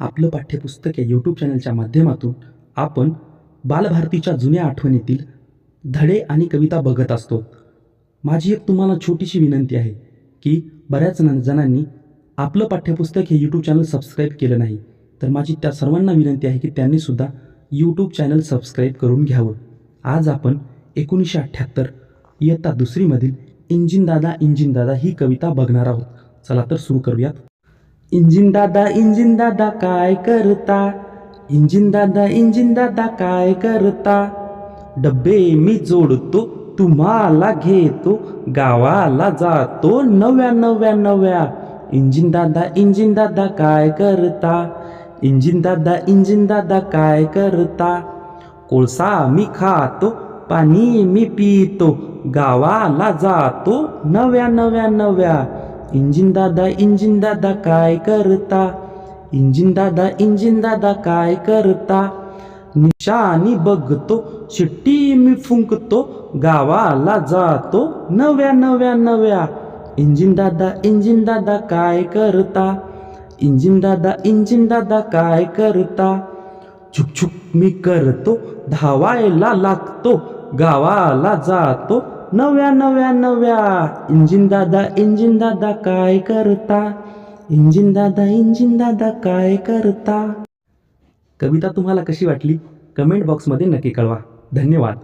आपलं पाठ्यपुस्तक या यूट्यूब चॅनलच्या माध्यमातून आपण बालभारतीच्या जुन्या आठवणीतील धडे आणि कविता बघत असतो. माझी एक तुम्हाला छोटीशी विनंती आहे की बऱ्याच जणांनी आपलं पाठ्यपुस्तक हे यूट्यूब चॅनल सबस्क्राईब केलं नाही तर माझी त्या सर्वांना विनंती आहे की त्यांनीसुद्धा यूट्यूब चॅनल सबस्क्राईब करून घ्यावं. आज आपण एकोणीसशे अठ्ठ्याहत्तर इयत्ता दुसरीमधील इंजिन दादा इंजिन दादा ही कविता बघणार आहोत. चला तर सुरू करूयात. इंजिन दादा इंजिन दादा काय करता? इंजिन दादा इंजिन दादा काय करता? डब्बे मी जोडतो तुम्हाला घेतो गावाला जातो नव्या नव्या नव्या. इंजिन दादा इंजिन दादा काय करता? इंजिन दादा इंजिन दादा काय करता? कोळसा मी खातो पाणी मी पितो गावाला जातो नव्या नव्या नव्या. इंजिन दादा इंजिन दादा काय करता? इंजिन दादा इंजिन दादा काय करता? निशाणी बघतो शिट्टी मी फुंकतो गावाला जातो नव्या नव्या नव्या. इंजिन दादा इंजिन दादा काय करता? इंजिन दादा इंजिन दादा काय करता? छुक छुक मी करतो धावायला लागतो गावाला जातो नव्या नव्या नव्या इंजिन दादा इंजिन दादा काय करता? इंजिन दादा इंजिन दादा काय करता? कविता तुम्हाला कशी वाटली? कमेंट बॉक्समध्ये नक्की कळवा. धन्यवाद.